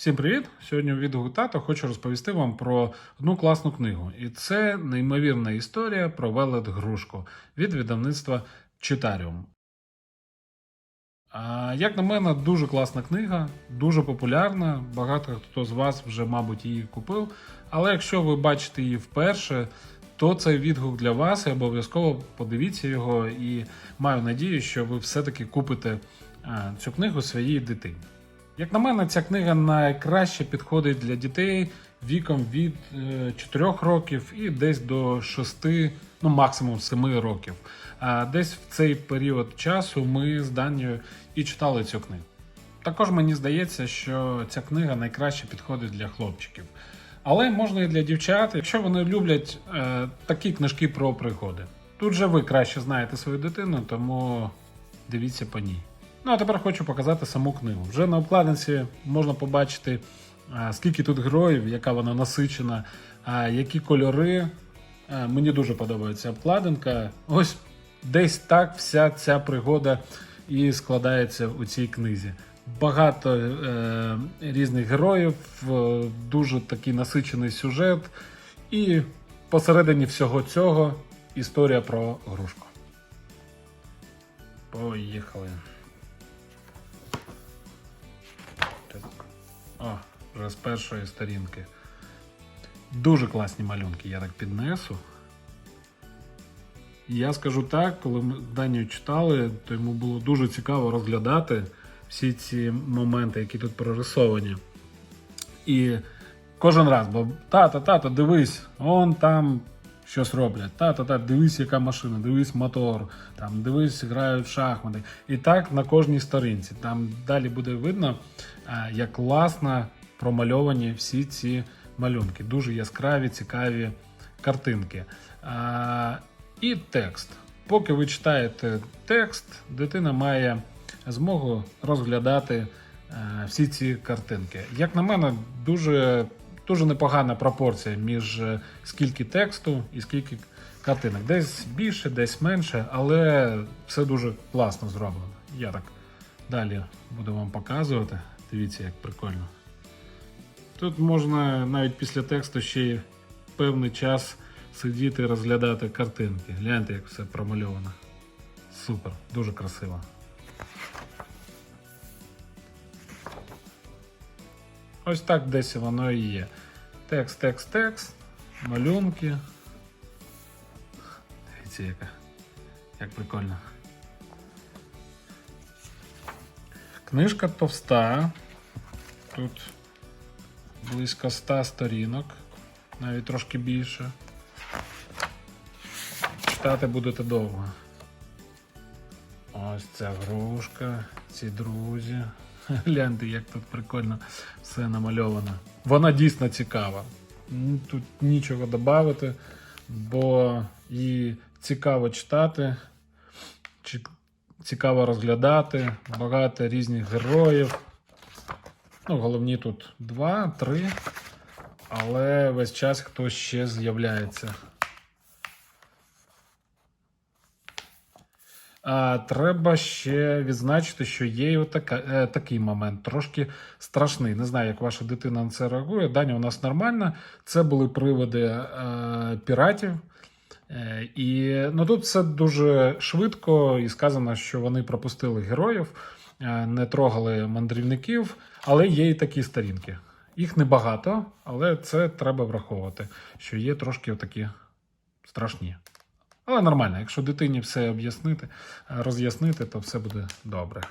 Всім привіт! Сьогодні у відео тато хочу розповісти вам про одну класну книгу. І це неймовірна історія про велет грушку від видавництва Читаріум. Як на мене, дуже класна книга, дуже популярна. Багато хто з вас вже, мабуть, її купив. Але якщо ви бачите її вперше, то цей відгук для вас і обов'язково подивіться його. І маю надію, що ви все-таки купите цю книгу своїй дитині. Як на мене, ця книга найкраще підходить для дітей віком від е, 4 років і десь до 6, ну максимум 7 років. А десь в цей період часу ми з Данією і читали цю книгу. Також мені здається, що ця книга найкраще підходить для хлопчиків. Але можна і для дівчат, якщо вони люблять е, такі книжки про пригоди. Тут же ви краще знаєте свою дитину, тому дивіться по ній. Ну а тепер хочу показати саму книгу. Вже на обкладинці можна побачити, скільки тут героїв, яка вона насичена, які кольори. Мені дуже подобається обкладинка. Ось десь так вся ця пригода і складається у цій книзі. Багато е, різних героїв, е, дуже такий насичений сюжет, і посередині всього цього історія про грушку. Поїхали. О, вже з першої сторінки. Дуже класні малюнки, я так піднесу. Я скажу так, коли ми Данію читали, то йому було дуже цікаво розглядати всі ці моменти, які тут прорисовані. І кожен раз, бо тата, тата, дивись, он там щось роблять. Тата, тата, дивись, яка машина, дивись мотор, там, дивись, грають в шахмати. І так на кожній сторінці. Там далі буде видно, як класно промальовані всі ці малюнки. Дуже яскраві, цікаві картинки. А, І текст. Поки ви читаєте текст, дитина має змогу розглядати е, всі ці картинки. Як на мене, дуже, дуже непогана пропорція між е, скільки тексту і скільки картинок. Десь більше, десь менше, але все дуже класно зроблено. Я так далі буду вам показувати. Дивіться, як прикольно. Тут можна навіть після тексту ще й певний час сидіти і розглядати картинки. Гляньте, як все промальовано. Супер, дуже красиво. Ось так десь воно і є. Текст, текст, текст, малюнки. Дивіться, яка. Як прикольно. Книжка товста. Тут близько 100 сторінок, навіть трошки більше. Читати будете довго. Ось ця грушка, ці друзі. Гляньте, як тут прикольно все намальовано. Вона дійсно цікава. Тут нічого додати, бо її цікаво читати, цікаво розглядати, багато різних героїв. Ну, головні тут два, три, але весь час хтось ще з'являється. Треба ще відзначити, що є і отака, е, такий момент, трошки страшний. Не знаю, як ваша дитина на це реагує. Даня у нас нормальна. Це були приводи е, піратів. Е, і ну, тут все дуже швидко і сказано, що вони пропустили героїв, е, не трогали мандрівників, але є і такі сторінки. Їх небагато, але це треба враховувати, що є трошки такі страшні. Але нормально, якщо дитині все об'яснити, роз'яснити, то все буде добре.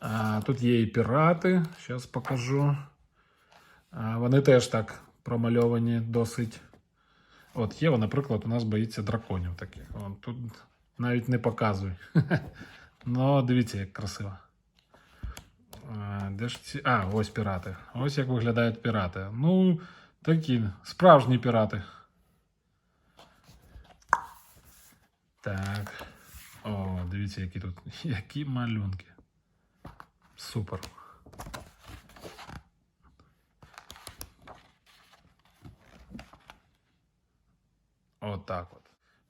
А, тут є і пірати, зараз покажу. А, вони теж так промальовані досить. От є, наприклад, у нас боїться драконів таких. От, тут навіть не показуй. Ну, дивіться, як красиво. Де ж ці. А, ось пірати. Ось як виглядають пірати. Ну, такі справжні пірати. Так. О, дивіться, які тут. Які малюнки. Супер. Отак от.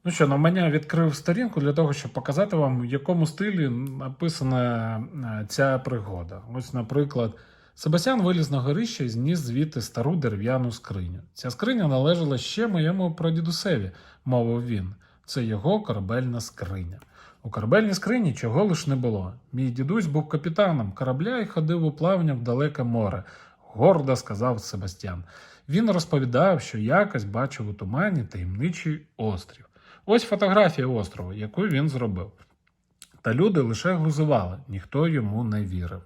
Ну що, на мене відкрив сторінку для того, щоб показати вам, в якому стилі написана е, ця пригода. Ось, наприклад, Себастьян виліз на горище і зніс звідти стару дерев'яну скриню. Ця скриня належала ще моєму прадідусеві, мовив він. Це його корабельна скриня. У корабельній скрині чого лиш не було. Мій дідусь був капітаном корабля і ходив у плавання в далеке море, гордо сказав Себастьян. Він розповідав, що якось бачив у тумані таємничий острів. Ось фотографія острову, яку він зробив. Та люди лише глузували, ніхто йому не вірив.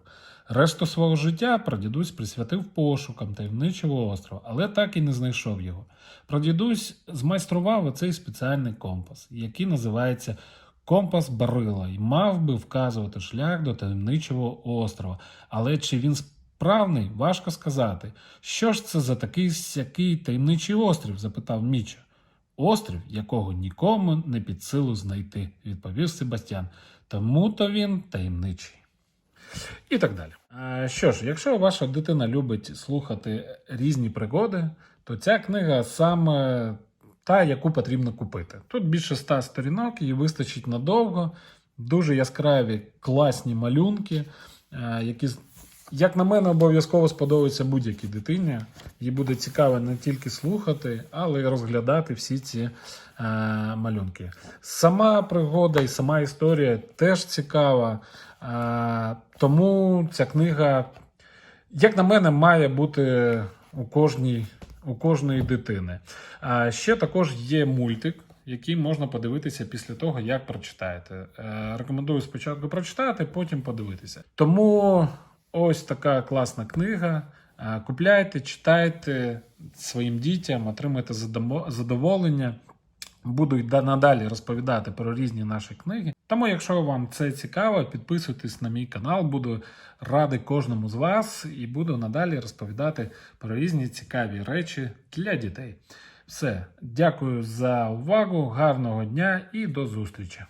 Решту свого життя прадідусь присвятив пошукам таємничого острова, але так і не знайшов його. Прадідусь змайстрував оцей спеціальний компас, який називається компас Барила, і мав би вказувати шлях до таємничого острова. Але чи він справний, важко сказати. Що ж це за такий сякий таємничий острів? запитав Міча. Острів, якого нікому не під силу знайти, відповів Себастьян. Тому то він таємничий. І так далі. Що ж, якщо ваша дитина любить слухати різні пригоди, то ця книга саме та, яку потрібно купити. Тут більше ста сторінок, її вистачить надовго, дуже яскраві, класні малюнки, е, які, як на мене, обов'язково сподобаються будь-якій дитині. Їй буде цікаво не тільки слухати, але й розглядати всі ці е, малюнки. Сама пригода і сама історія теж цікава. Е, тому ця книга, як на мене, має бути у кожній. У кожної дитини. А ще також є мультик, який можна подивитися після того, як прочитаєте. Е, Рекомендую спочатку прочитати, потім подивитися. Тому ось така класна книга. Е, Купляйте, читайте своїм дітям, отримайте задоволення. Буду надалі розповідати про різні наші книги. Тому, якщо вам це цікаво, підписуйтесь на мій канал. Буду радий кожному з вас і буду надалі розповідати про різні цікаві речі для дітей. Все, дякую за увагу, гарного дня і до зустрічі!